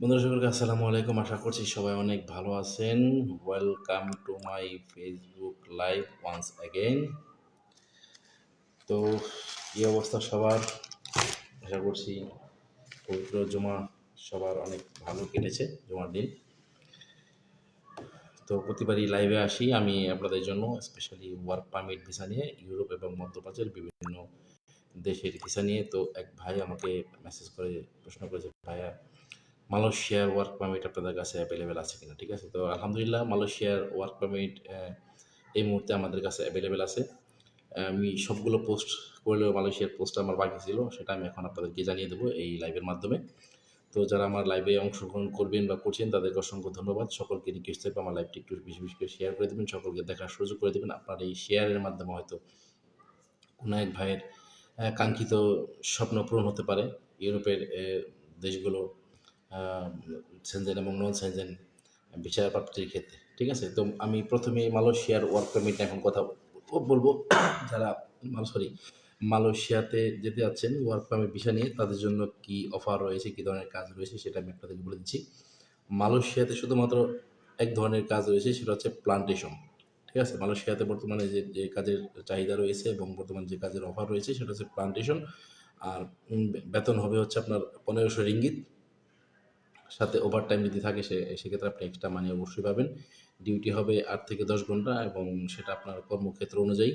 বন্ধুরা, সকলকে আসসালামু আলাইকুম। আশা করছি সবাই অনেক ভালো আছেন। Welcome to my Facebook live once again তো এই অবস্থা সবার? আশা করছি পবিত্র জমা সবার অনেক ভালো কেটেছে, জমার দিন। তো, প্রতিবারই লাইভে আসি। আমি আপনাদের জন্য স্পেশালি ওয়ার্ক পারমিট ভিসা নিয়ে ইউরোপ এবং মধ্যপ্রাচ্যের বিভিন্ন দেশের ভিসা নিয়ে। তো, এক ভাই আমাকে মেসেজ করে, প্রশ্ন করেছে, ভাইয়া মালয়েশিয়ার ওয়ার্ক পারমিট আপনাদের কাছে অ্যাভেলেবেল আছে কিনা ঠিক আছে তো আলহামদুলিল্লাহ মালয়েশিয়ার ওয়ার্ক পারমিট এই মুহূর্তে আমাদের কাছে অ্যাভেলেবেল আছে আমি সবগুলো পোস্ট করলেও মালয়েশিয়ার পোস্ট আমার বাকি ছিল সেটা আমি এখন আপনাদেরকে জানিয়ে দেবো এই লাইভের মাধ্যমে তো যারা আমার লাইভে অংশগ্রহণ করবেন বা করছেন, তাদেরকে অসংখ্য ধন্যবাদ। সকলকে রিকোয়েস্ট থাকবে আমার লাইভটি একটু বেশি বেশি করে শেয়ার করে দেবেন, সকলকে দেখার সুযোগ করে দেবেন। আপনার এই শেয়ারের মাধ্যমে হয়তো কোনো এক ভাইয়ের কাঙ্ক্ষিত স্বপ্ন পূরণ হতে পারে। ইউরোপের দেশগুলো সেনজেন এবং নন সেনজেন বিচার প্রাপ্তির ক্ষেত্রে, ঠিক আছে? তো আমি প্রথমে মালয়েশিয়ার ওয়ার্ক পারমিট এখন কথা বলব, যারা সরি মালয়েশিয়াতে যেতে যাচ্ছেন ওয়ার্ক পারমিট ভিসা নিয়ে, তাদের জন্য কি অফার রয়েছে, কী ধরনের কাজ রয়েছে, সেটা আমি আপনাদেরকে বলে দিচ্ছি। মালয়েশিয়াতে শুধুমাত্র এক ধরনের কাজ রয়েছে, সেটা হচ্ছে প্লান্টেশন ঠিক আছে? মালয়েশিয়াতে বর্তমানে যে যে কাজের চাহিদা রয়েছে এবং বর্তমানে যে কাজের অফার রয়েছে, সেটা হচ্ছে প্লান্টেশন আর বেতন হবে হচ্ছে আপনার পনেরোশো রিঙ্গিত। সাথে ওভার টাইম যদি থাকে সে, সেক্ষেত্রে আপনি এক্সট্রা মানি অবশ্যই পাবেন। ডিউটি হবে আট থেকে দশ ঘণ্টা এবং সেটা আপনার কর্মক্ষেত্র অনুযায়ী।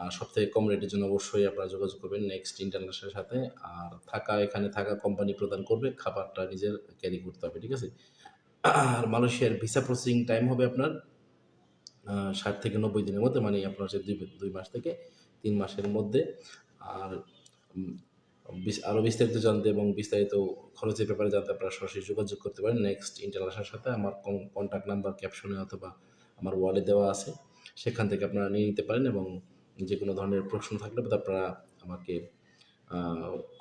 আর সব থেকে কম রেটের জন্য অবশ্যই আপনারা যোগাযোগ করবেন নেক্সট ইন্টারন্যাশনালের সাথে। আর থাকা, এখানে থাকা কোম্পানি প্রদান করবে, খাবারটা নিজের ক্যারি করতে হবে, ঠিক আছে? আর মালয়েশিয়ার ভিসা প্রসেসিং টাইম হবে আপনার ষাট থেকে নব্বই দিনের মধ্যে মানে আপনার হচ্ছে দুই দুই মাস থেকে তিন মাসের মধ্যে। আর আরও বিস্তারিত জানতে এবং বিস্তারিত খরচের ব্যাপারে জানতে আপনারা সরাসরি যোগাযোগ করতে পারেন। নেক্সট ইন্টারন্যাশনাল সাথে আমার কন্ট্যাক্ট নাম্বার ক্যাপশনে অথবা আমার ওয়ালে দেওয়া আছে। সেখান থেকে আপনারা নিয়ে নিতে পারেন এবং যে কোনো ধরনের প্রশ্ন থাকলে আপনারা আমাকে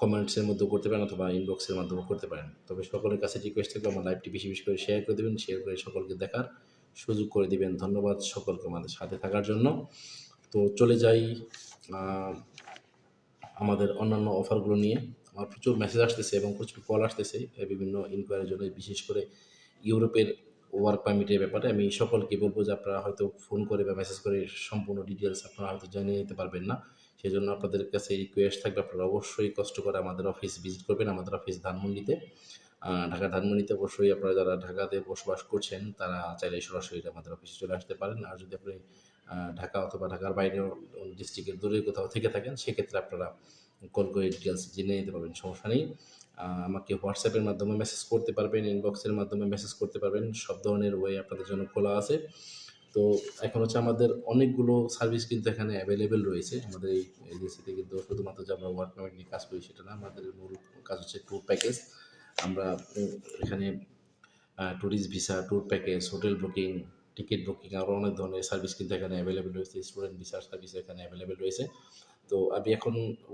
কমেন্টসের মধ্যে করতে পারেন অথবা ইনবক্সের মাধ্যমে করতে পারেন। তবে সকলের কাছে রিকোয়েস্ট থাকবে, আমার লাইভটি বেশি বেশি করে শেয়ার করে দেবেন শেয়ার করে সকলকে দেখার সুযোগ করে দিবেন। ধন্যবাদ সকলকে আমাদের সাথে থাকার জন্য। তো চলে যাই আমাদের অন্যান্য অফারগুলো নিয়ে আমার প্রচুর মেসেজ আসতেছে এবং প্রচুর কল আসতেছে বিভিন্ন ইনকোয়ারির জন্য, বিশেষ করে ইউরোপের ওয়ার্ক পারমিটের ব্যাপারে আমি সকলকে বলব যে আপনারা হয়তো ফোন করে বা মেসেজ করে সম্পূর্ণ ডিটেলস আপনারা হয়তো জানিয়ে নিতে পারবেন না। সেই জন্য আপনাদের কাছে রিকোয়েস্ট থাকবে, আপনারা অবশ্যই কষ্ট করে আমাদের অফিস ভিজিট করবেন, আমাদের অফিস ধানমন্ডিতে। ঢাকা ধানমন্ডিতে অবশ্যই আপনারা যারা ঢাকাতে বসবাস করছেন, তারা চাইলে সরাসরি আমাদের অফিসে চলে আসতে পারেন। আর যদি আপনি ঢাকা অথবা ঢাকার বাইরেও ডিস্ট্রিক্টের দূরে কোথাও থেকে থাকেন, সেক্ষেত্রে আপনারা কল করে ডিটেলস জেনে নিতে পারবেন, সমস্যা নেই। আমাকে হোয়াটসঅ্যাপের মাধ্যমে মেসেজ করতে পারবেন ইনবক্সের মাধ্যমে মেসেজ করতে পারবেন, সব ধরনের ওয়ে আপনাদের জন্য খোলা আছে। তো এখন হচ্ছে আমাদের অনেকগুলো সার্ভিস কিন্তু এখানে অ্যাভেলেবেল রয়েছে। আমাদের এই এজেন্সিতে কিন্তু শুধুমাত্র যে আমরা ওয়ার্ক পারমিট নিয়ে কাজ করি সেটা না, আমাদের মূল কাজ হচ্ছে ট্যুর প্যাকেজ আমরা এখানে tourist visa tour package hotel booking ticket booking আরও অনেক ধরনের সার্ভিস কিন্তু এখানে অ্যাভেলেবেল রয়েছে স্টুডেন্ট ভিসার সার্ভিস এখানে অ্যাভেলেবেল রয়েছে। তো আমি এখন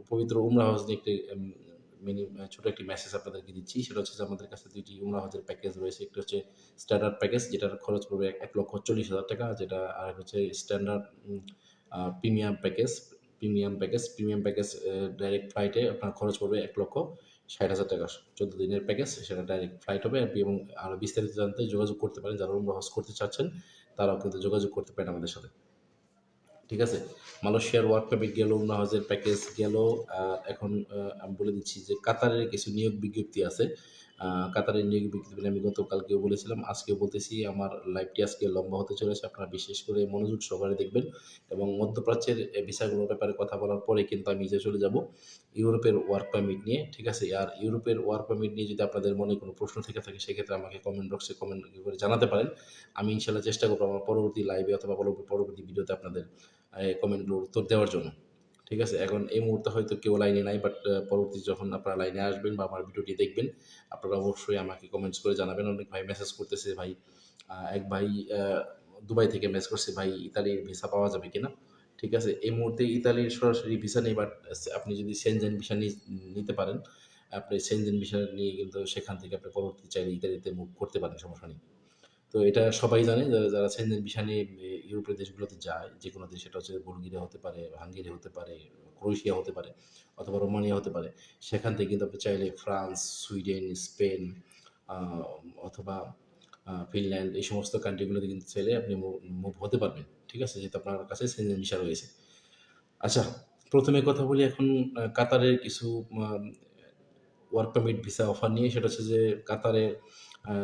পবিত্র উমরা হাউস নিয়ে একটি মিনি ছোটো একটি মেসেজ আপনাদেরকে দিচ্ছি। সেটা হচ্ছে যে আমাদের কাছে দুইটি উমরা হাউসের প্যাকেজ রয়েছে। একটি হচ্ছে স্ট্যান্ডার্ড প্যাকেজ যেটার খরচ পড়বে এক লক্ষ চল্লিশ হাজার টাকা। যেটা, আর হচ্ছে standard premium package premium package premium package direct ফ্লাইটে আপনার খরচ পড়বে এক লক্ষ। ষাট হাজার টাকা চোদ্দ দিনের প্যাকেজ সেটা ডাইরেক্ট ফ্লাইট হবে এবং আরও বিস্তারিত জানতে যোগাযোগ করতে পারেন যারা উমরা হাউস করতে চাচ্ছেন, তারাও কিন্তু যোগাযোগ করতে পারেন আমাদের সাথে। ঠিক আছে? মালয়েশিয়ার ওয়ার্ক পারমিট গেল উমরাহাজের প্যাকেজ গেল এখন আমি বলে দিচ্ছি যে কাতারের কিছু নিয়োগ বিজ্ঞপ্তি আছে। কাতারের নিয়োগ বিজ্ঞপ্তি আমি গতকালকেও বলেছিলাম, আজকেও বলতেছি, আমার লাইভটি আজকে লম্বা হতে চলেছে, আপনারা বিশেষ করে মনোযোগ সহকারে দেখবেন এবং মধ্যপ্রাচ্যের ভিসাগুলোর ব্যাপারে কথা বলার পরে কিন্তু আমি নিজে চলে যাব ইউরোপের ওয়ার্ক পারমিট নিয়ে, ঠিক আছে? আর ইউরোপের ওয়ার্ক পারমিট নিয়ে যদি আপনাদের মনে কোনো প্রশ্ন থেকে থাকে, সেক্ষেত্রে আমাকে কমেন্ট বক্সে কমেন্ট করে জানাতে পারেন। আমি ইনশাল্লাহ চেষ্টা করব আমার পরবর্তী লাইভে অথবা পরবর্তী ভিডিওতে আপনাদের কমেন্টগুলোর উত্তর দেওয়ার জন্য। ঠিক আছে? এখন এই মুহূর্তে হয়তো কেউ লাইনে নাই বাট পরবর্তী যখন আপনারা লাইনে আসবেন বা আমার ভিডিওটি দেখবেন, আপনারা অবশ্যই আমাকে কমেন্টস করে জানাবেন। অনেক ভাই মেসেজ করতেছে, ভাই এক ভাই দুবাই থেকে মেসেজ করছে, ভাই, ইতালির ভিসা পাওয়া যাবে কিনা? ঠিক আছে? এই মুহূর্তে ইতালির সরাসরি ভিসা নেই বাট আপনি যদি সেনজেন ভিসা নিতে পারেন, আপনি সেনজেন ভিসা নিয়ে কিন্তু সেখান থেকে আপনি পরবর্তী চাইলে ইতালিতে মুভ করতে পারেন, সমস্যা নেই। তো এটা সবাই জানে যারা যারা সেনজেন ভিসা নিয়ে ইউরোপের দেশগুলোতে যায় যে কোনো দেশ সেটা হচ্ছে বুলগেরিয়া হতে পারে হাঙ্গেরি হতে পারে ক্রোয়েশিয়া হতে পারে অথবা রোমানিয়া হতে পারে সেখান থেকে কিন্তু আপনি চাইলে ফ্রান্স সুইডেন স্পেন অথবা ফিনল্যান্ড এই সমস্ত কান্ট্রিগুলোতে কিন্তু চাইলে আপনি মুভ হতে পারবেন ঠিক আছে? যেহেতু আপনার কাছে সেনজেন ভিসা রয়েছে। আচ্ছা প্রথমে কথা বলি এখন কাতারের কিছু ওয়ার্ক পারমিট ভিসা অফার নিয়ে সেটা হচ্ছে যে কাতারে আহ,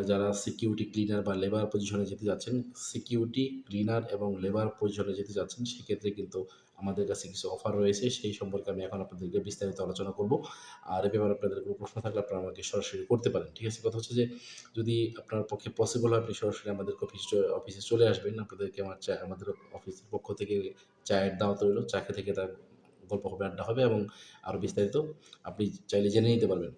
যারা সিকিউরিটি ক্লিনার বা লেবার পজিশনে যেতে যাচ্ছেন সিকিউরিটি ক্লিনার এবং লেবার পজিশনে যেতে যাচ্ছেন, সেক্ষেত্রে কিন্তু আমাদের কাছে কিছু অফার রয়েছে। সেই সম্পর্কে আমি এখন আপনাদেরকে বিস্তারিত আলোচনা করব। আর এ ব্যাপারে আপনাদের কোনো প্রশ্ন থাকলে আপনারা আমাকে সরাসরি করতে পারেন। ঠিক আছে, কথা হচ্ছে যে যদি আপনার পক্ষে পসিবল হয়, আপনি সরাসরি আমাদের অফিস অফিসে চলে আসবেন। আপনাদেরকে আমার চা, আমাদের অফিসের পক্ষ থেকে চায়ের দাওয়াত রইল। চা খেতে খেতে গল্প হবে, আড্ডা হবে এবং আরও বিস্তারিত আপনি চাইলে জেনে নিতে পারবেন।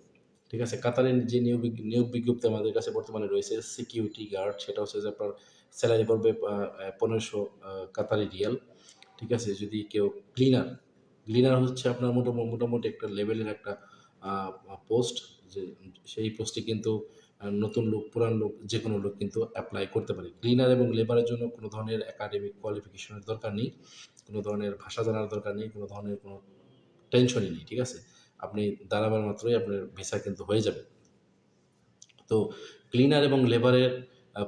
ঠিক আছে? কাতারের যে নিয়োগ নিয়োগ বিজ্ঞপ্তি আমাদের কাছে বর্তমানে রয়েছে সিকিউরিটি গার্ড সেটা হচ্ছে যে আপনার স্যালারি পড়বে পনেরোশো কাতারি রিয়াল, ঠিক আছে? যদি কেউ ক্লিনার ক্লিনার হচ্ছে আপনার মোটামুটি মোটামুটি একটা লেভেলের একটা পোস্ট যে সেই পোস্টে কিন্তু নতুন লোক, পুরান লোক যে কোনো লোক কিন্তু অ্যাপ্লাই করতে পারে। ক্লিনার এবং লেবারের জন্য কোনো ধরনের একাডেমিক কোয়ালিফিকেশনের দরকার নেই, কোনো ধরনের ভাষা জানার দরকার নেই, কোনো ধরনের কোনো টেনশনই নেই, ঠিক আছে? আপনি দাঁড়াবার মাত্রই আপনার ভিসা কিন্তু হয়ে যাবে। তো ক্লিনার এবং লেবারের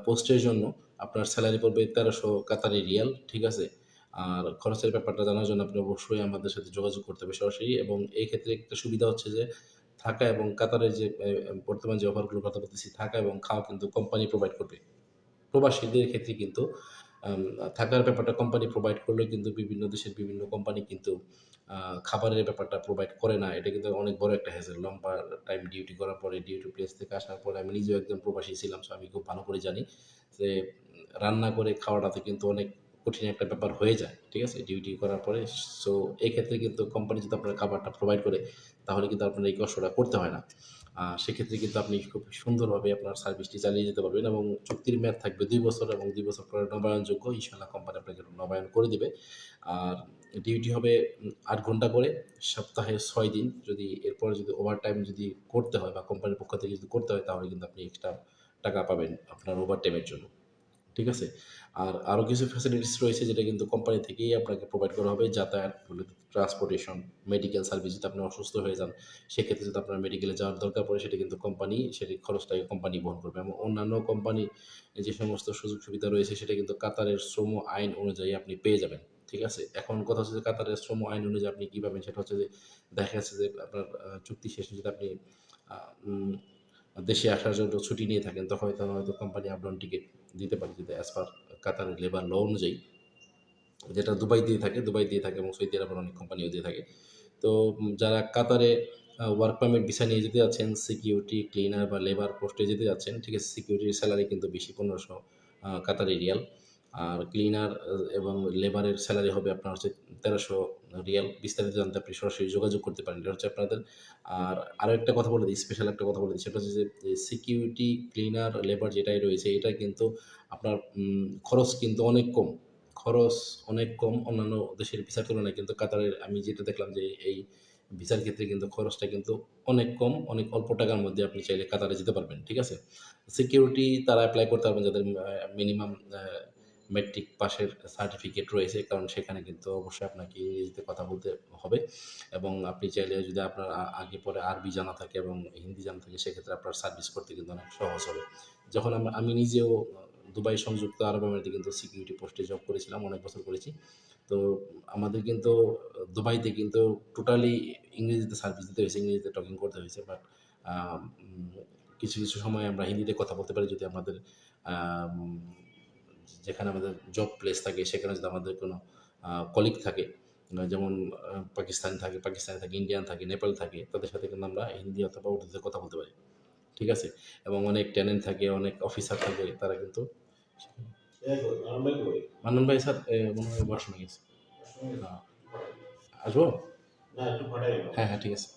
পোস্টের জন্য আপনার স্যালারি পড়বে তেরোশো কাতারি রিয়াল, ঠিক আছে? আর খরচের ব্যাপারটা জানার জন্য আপনি অবশ্যই আমাদের সাথে যোগাযোগ করতে হবে সরাসরি। এবং এই ক্ষেত্রে একটা সুবিধা হচ্ছে যে থাকা এবং কাতারের যে বর্তমান যে অফারগুলোর কথা বলতেছি থাকা এবং খাওয়া কিন্তু কোম্পানি প্রোভাইড করবে। প্রবাসীদের ক্ষেত্রে কিন্তু থাকার ব্যাপারটা কোম্পানি প্রোভাইড করলেও কিন্তু বিভিন্ন দেশের বিভিন্ন কোম্পানি কিন্তু খাবারের ব্যাপারটা প্রোভাইড করে না। এটা কিন্তু অনেক বড় একটা হ্যাজেল লম্বা টাইম ডিউটি করার পরে ডিউটি প্লেস থেকে আসার পরে আমি নিজেও একজন প্রবাসী ছিলাম সো আমি খুব ভালো করে জানি যে, রান্না করে খাওয়াটাতে কিন্তু অনেক কঠিন একটা ব্যাপার হয়ে যায়, ঠিক আছে? ডিউটি করার পরে সো এই ক্ষেত্রে কিন্তু কোম্পানি যদি আপনার খাবারটা প্রোভাইড করে, তাহলে কিন্তু আপনার এই কষ্টটা করতে হয় না। সেক্ষেত্রে কিন্তু আপনি খুব সুন্দরভাবে আপনার সার্ভিসটি চালিয়ে যেতে পারবেন এবং চুক্তির মেয়াদ থাকবে দুই বছর এবং দুই বছর পরে নবায়নযোগ্য ইনশাল্লাহ কোম্পানি আপনাকে নবায়ন করে দিবে। আর ডিউটি হবে আট ঘণ্টা করে, সপ্তাহে ছয় দিন। যদি এরপরে যদি ওভার টাইম যদি করতে হয় বা কোম্পানির পক্ষ থেকে যদি করতে হয়, তাহলে কিন্তু আপনি এক্সট্রা টাকা পাবেন আপনার ওভার টাইমের জন্য। ঠিক আছে? আর আরও কিছু ফ্যাসিলিটিস রয়েছে যেটা কিন্তু কোম্পানি থেকেই আপনাকে প্রোভাইড করা হবে, যাতায়াত ট্রান্সপোর্টেশন মেডিকেল সার্ভিস যদি আপনি অসুস্থ হয়ে যান, সেক্ষেত্রে যদি আপনার মেডিকেলে যাওয়ার দরকার পড়ে, সেটা কিন্তু কোম্পানি সেটি খরচটাকে কোম্পানি বহন করবে। এবং অন্যান্য কোম্পানি যে সমস্ত সুযোগ সুবিধা রয়েছে, সেটা কিন্তু কাতারের শ্রম আইন অনুযায়ী আপনি পেয়ে যাবেন, ঠিক আছে? এখন কথা হচ্ছে যে কাতারের শ্রম আইন অনুযায়ী আপনি কী পাবেন? সেটা হচ্ছে যে দেখা যাচ্ছে যে আপনার চুক্তি শেষে যদি আপনি দেশে আসার জন্য ছুটি নিয়ে থাকেন, তখন হয়তো হয়তো কোম্পানি আপডাউন টিকিট দিতে পারে। যদি অ্যাজ পার কাতারের লেবার ল অনুযায়ী, যেটা দুবাই দিয়ে থাকে, দুবাই দিয়ে থাকে এবং সৌদি আরবের অনেক কোম্পানিও দিয়ে থাকে। তো যারা কাতারে ওয়ার্ক পারমিট ভিসা নিয়ে যেতে যাচ্ছেন সিকিউরিটি ক্লিনার বা লেবার পোস্টে যেতে যাচ্ছেন, ঠিক আছে সিকিউরিটির স্যালারি কিন্তু বেশি, পনেরোশো কাতারি রিয়াল আর ক্লিনার এবং লেবারের স্যালারি হবে আপনার হচ্ছে তেরোশো রিয়াল। বিস্তারিত জানতে আপনি সরাসরি যোগাযোগ করতে পারেন। এটা হচ্ছে আপনাদের, আর আরও একটা কথা বলে দিই স্পেশাল একটা কথা বলে দিই। সেটা হচ্ছে যে সিকিউরিটি ক্লিনার লেবার যেটাই রয়েছে, এটা কিন্তু আপনার খরচ কিন্তু অনেক কম। খরচ অনেক কম অন্যান্য দেশের ভিসার তুলনায়। কিন্তু কাতারের, আমি যেটা দেখলাম যে, এই ভিসার ক্ষেত্রে কিন্তু খরচটা কিন্তু অনেক কম, অনেক অল্প টাকার মধ্যে আপনি চাইলে কাতারে যেতে পারবেন। ঠিক আছে? সিকিউরিটি তারা অ্যাপ্লাই করতে পারবেন যাদের মিনিমাম মেট্রিক পাশের সার্টিফিকেট রয়েছে কারণ সেখানে কিন্তু অবশ্যই আপনাকে ইংরেজিতে কথা বলতে হবে। এবং আপনি চাইলে যদি আপনার আগে পরে আরবি জানা থাকে এবং হিন্দি জানা থাকে সেক্ষেত্রে আপনার সার্ভিস করতে কিন্তু অনেক সহজ হবে। যখন আমি নিজেও দুবাই সংযুক্ত আরব আমিরাতে কিন্তু সিকিউরিটি পোস্টে জব করেছিলাম অনেক বছর করেছি। তো আমাদের কিন্তু দুবাইতে কিন্তু টোটালি ইংরেজিতে সার্ভিস দিতে হয়েছে ইংরেজিতে টকিং করতে হয়েছে বাট কিছু কিছু সময় আমরা হিন্দিতে কথা বলতে পারি যদি আমাদের আম, যেখানে আমাদের জব প্লেস থাকে সেখানে যদি আমাদের কোনো কলিগ থাকে যেমন পাকিস্তান থাকে পাকিস্তানে থাকে ইন্ডিয়ান থাকে নেপাল থাকে তাদের সাথে কিন্তু আমরা হিন্দি অথবা উর্দুতে কথা বলতে পারি। ঠিক আছে? এবং অনেক ট্যালেন্ট থাকে অনেক অফিসার থাকে তারা কিন্তু মান্নান ভাই স্যার মনে হয় ওয়াশরুমে গেছে। আসব? হ্যাঁ হ্যাঁ ঠিক আছে।